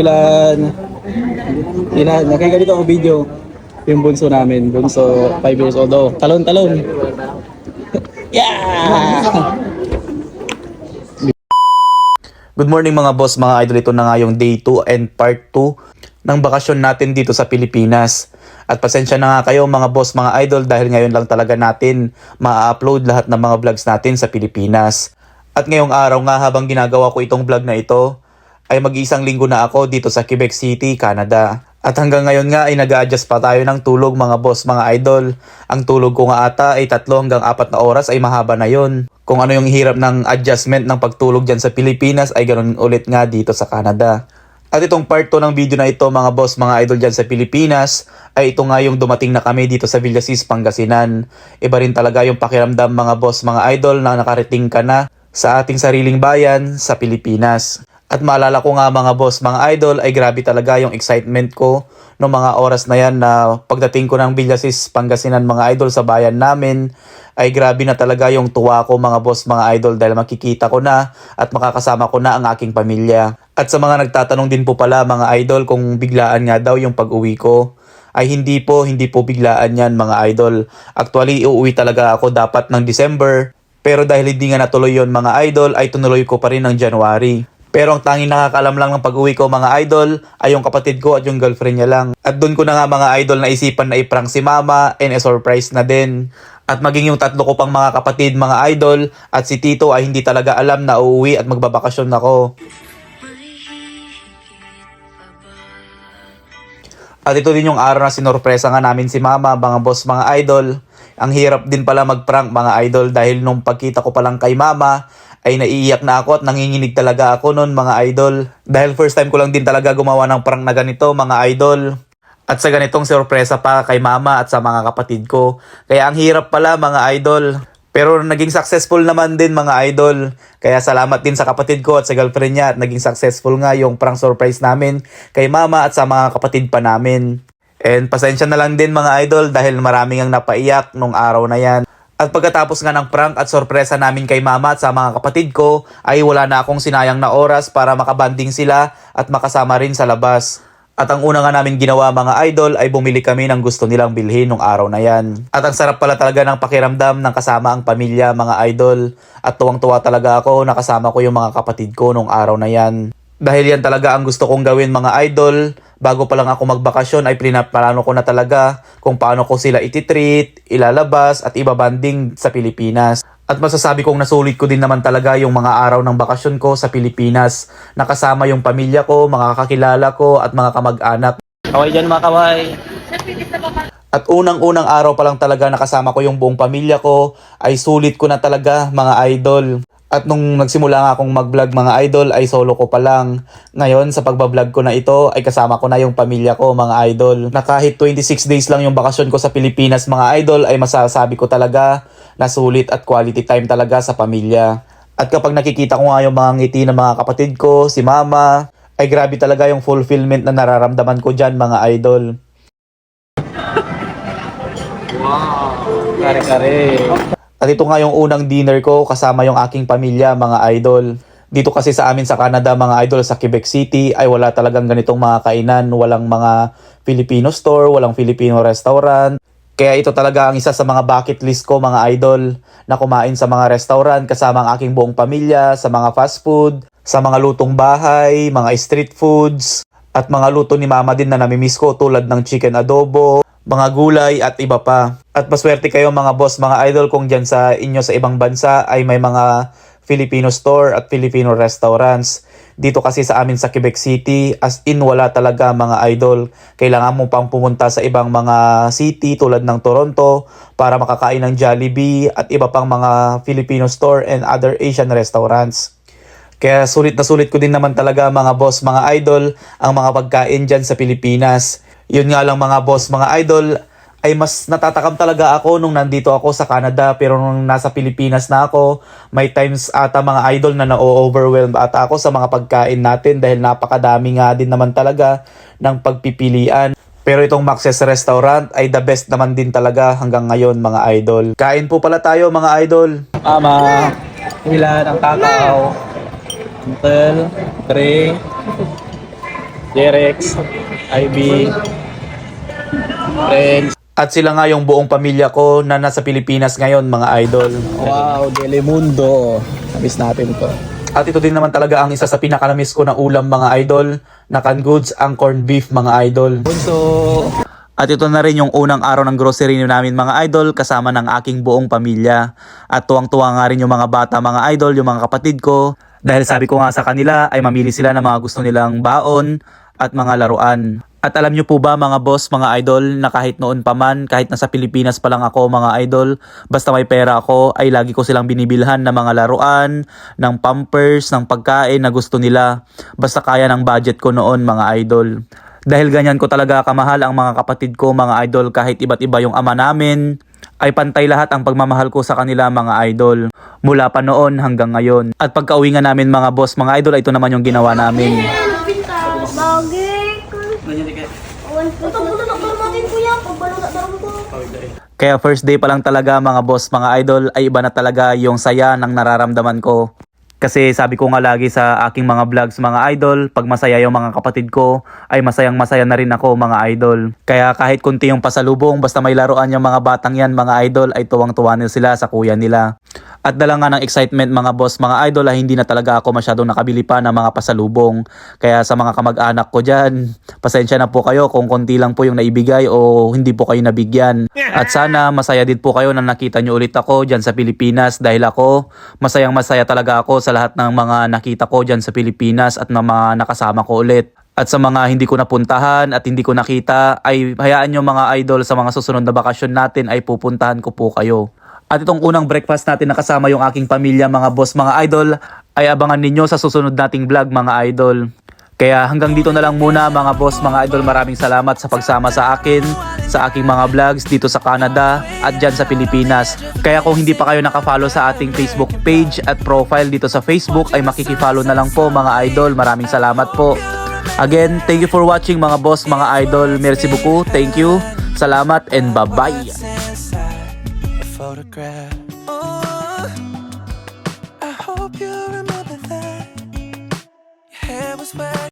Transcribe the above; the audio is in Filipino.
Ilan, ilan, nakaganito ako video. Yung bunso namin, bunso 5 years old. Oh, talon, talon. yeah! Good morning mga boss, mga idol. Ito na nga yung day 2 and part 2 ng bakasyon natin dito sa Pilipinas. At pasensya na nga kayo mga boss, mga idol dahil ngayon lang talaga natin ma-upload lahat ng mga vlogs natin sa Pilipinas. At ngayong araw nga habang ginagawa ko itong vlog na ito, ay mag-isang linggo na ako dito sa Quebec City, Canada. At hanggang ngayon nga ay nag-adjust pa tayo ng tulog mga boss, mga idol. Ang tulog ko nga ata ay tatlo hanggang apat na oras ay mahaba na yon. Kung ano yung hirap ng adjustment ng pagtulog dyan sa Pilipinas ay ganoon ulit nga dito sa Canada. At itong part 2 ng video na ito mga boss, mga idol dyan sa Pilipinas ay ito nga yung dumating na kami dito sa Villasis, Pangasinan. Iba rin talaga yung pakiramdam mga boss, mga idol na nakarating ka na sa ating sariling bayan sa Pilipinas. At maalala ko nga mga boss, mga idol, ay grabe talaga yung excitement ko no mga oras na yan na pagdating ko ng Villasis, Pangasinan mga idol sa bayan namin, ay grabe na talaga yung tuwa ko mga boss, mga idol dahil makikita ko na at makakasama ko na ang aking pamilya. At sa mga nagtatanong din po pala mga idol kung biglaan nga daw yung pag-uwi ko, ay hindi po, hindi po biglaan yan mga idol. Actually, uuwi talaga ako dapat ng December, pero dahil hindi nga natuloy yon mga idol, ay tunuloy ko pa rin ng January. Pero ang tanging nakakalam lang ng pag-uwi ko mga idol ay yung kapatid ko at yung girlfriend niya lang. At doon ko na nga mga idol na isipan na iprank si mama and a surprise na din. At maging yung tatlo ko pang mga kapatid mga idol at si Tito ay hindi talaga alam na uuwi at magbabakasyon ako. At ito din yung araw na sinorpresa nga namin si mama, mga boss, mga idol. Ang hirap din pala mag-prank mga idol dahil nung pagkita ko pa lang kay mama, ay naiiyak na ako at nanginginig talaga ako noon mga idol. Dahil first time ko lang din talaga gumawa ng prank na ganito mga idol. At sa ganitong sorpresa pa kay mama at sa mga kapatid ko. Kaya ang hirap pala mga idol. Pero naging successful naman din mga idol. Kaya salamat din sa kapatid ko at sa girlfriend niya at naging successful nga yung prank surprise namin kay mama at sa mga kapatid pa namin. And pasensya na lang din mga idol dahil maraming ang napaiyak nung araw na yan. At pagkatapos nga ng prank at sorpresa namin kay mama at sa mga kapatid ko, ay wala na akong sinayang na oras para makabanding sila at makasama rin sa labas. At ang una nga namin ginawa mga idol ay bumili kami ng gusto nilang bilhin nung araw na yan. At ang sarap pala talaga ng pakiramdam ng kasama ang pamilya mga idol. At tuwang-tuwa talaga ako na kasama ko yung mga kapatid ko nung araw na yan. Dahil yan talaga ang gusto kong gawin mga idol. Bago pa lang ako magbakasyon ay pinaplano ko na talaga kung paano ko sila ititreat, ilalabas at ibabanding sa Pilipinas. At masasabi kong nasulit ko din naman talaga yung mga araw ng bakasyon ko sa Pilipinas. Nakasama yung pamilya ko, mga kakilala ko at mga kamag-anak. Kaway dyan mga kaway. At unang-unang araw pa lang talaga nakasama ko yung buong pamilya ko ay sulit ko na talaga mga idol. At nung nagsimula nga akong mag-vlog mga idol ay solo ko pa lang. Ngayon sa pagbablog ko na ito ay kasama ko na yung pamilya ko mga idol. Na kahit 26 days lang yung bakasyon ko sa Pilipinas mga idol ay masasabi ko talaga na sulit at quality time talaga sa pamilya. At kapag nakikita ko nga yung mga ngiti ng mga kapatid ko, si mama, ay grabe talaga yung fulfillment na nararamdaman ko dyan mga idol. Kare-kare. At ito nga yung unang dinner ko kasama yung aking pamilya, mga idol. Dito kasi sa amin sa Canada, mga idol, sa Quebec City, ay wala talagang ganitong mga kainan. Walang mga Filipino store, walang Filipino restaurant. Kaya ito talaga ang isa sa mga bucket list ko, mga idol, na kumain sa mga restaurant kasama ang aking buong pamilya, sa mga fast food, sa mga lutong bahay, mga street foods, at mga luto ni mama din na namimiss ko tulad ng chicken adobo, mga gulay at iba pa. At maswerte kayo mga boss, mga idol kung dyan sa inyo sa ibang bansa ay may mga Filipino store at Filipino restaurants. Dito kasi sa amin sa Quebec City, as in wala talaga mga idol. Kailangan mo pang pumunta sa ibang mga city tulad ng Toronto para makakain ng Jollibee at iba pang mga Filipino store and other Asian restaurants. Kaya sulit na sulit ko din naman talaga mga boss, mga idol, ang mga pagkain dyan sa Pilipinas. Yun nga lang mga boss, mga idol, ay mas natatakam talaga ako nung nandito ako sa Canada pero nung nasa Pilipinas na ako, may times ata mga idol na na-overwhelmed ata ako sa mga pagkain natin dahil napakadami nga din naman talaga ng pagpipilian. Pero itong Max's Restaurant ay the best naman din talaga hanggang ngayon mga idol. Kain po pala tayo mga idol. Mama, ilan ang kakao? Uncle, Trey, Jerex, IB, Friends. At sila nga yung buong pamilya ko na nasa Pilipinas ngayon mga idol. Wow, Delimundo. Namiss natin to. At ito din naman talaga ang isa sa pinakalamis ko na ulam mga idol, na canned goods ang corned beef mga idol. Bunso. At ito na rin yung unang araw ng grocery namin mga idol kasama ng aking buong pamilya. At tuwang-tuwa nga rin yung mga bata mga idol, yung mga kapatid ko. Dahil sabi ko nga sa kanila ay mamili sila ng mga gusto nilang baon at mga laruan. At alam nyo po ba mga boss, mga idol, na kahit noon pa man, kahit nasa Pilipinas pa lang ako mga idol, basta may pera ako, ay lagi ko silang binibilhan ng mga laruan, ng pampers, ng pagkain na gusto nila. Basta kaya ng budget ko noon mga idol. Dahil ganyan ko talaga kamahal ang mga kapatid ko mga idol kahit iba't iba yung ama namin, ay pantay lahat ang pagmamahal ko sa kanila mga idol. Mula pa noon hanggang ngayon. At pagka-uwi nga namin mga boss, mga idol, ito naman yung ginawa namin. Kaya first day pa lang talaga mga boss, mga idol, ay iba na talaga yung saya ng nararamdaman ko. Kasi sabi ko nga lagi sa aking mga vlogs mga idol, pag masaya yung mga kapatid ko, ay masayang masaya na rin ako mga idol. Kaya kahit kunti yung pasalubong, basta may laruan yung mga batang yan mga idol, ay tuwang-tuwa nila sila sa kuya nila. At dala nga ng excitement mga boss, mga idol, ay hindi na talaga ako masyadong nakabili pa ng mga pasalubong. Kaya sa mga kamag-anak ko dyan, pasensya na po kayo kung konti lang po yung naibigay o hindi po kayo nabigyan. At sana masaya din po kayo na nakita nyo ulit ako dyan sa Pilipinas dahil ako, masayang masaya talaga ako sa lahat ng mga nakita ko dyan sa Pilipinas at ng mga nakasama ko ulit. At sa mga hindi ko napuntahan at hindi ko nakita, ay hayaan nyo mga idol sa mga susunod na bakasyon natin ay pupuntahan ko po kayo. At itong unang breakfast natin nakasama yung aking pamilya, mga boss, mga idol, ay abangan ninyo sa susunod nating vlog, mga idol. Kaya hanggang dito na lang muna mga boss, mga idol, maraming salamat sa pagsama sa akin, sa aking mga vlogs dito sa Canada at dyan sa Pilipinas. Kaya kung hindi pa kayo nakafollow sa ating Facebook page at profile dito sa Facebook ay makikifollow na lang po mga idol. Maraming salamat po. Again, thank you for watching mga boss, mga idol. Merci beaucoup. Thank you. Salamat and bye-bye. photograph.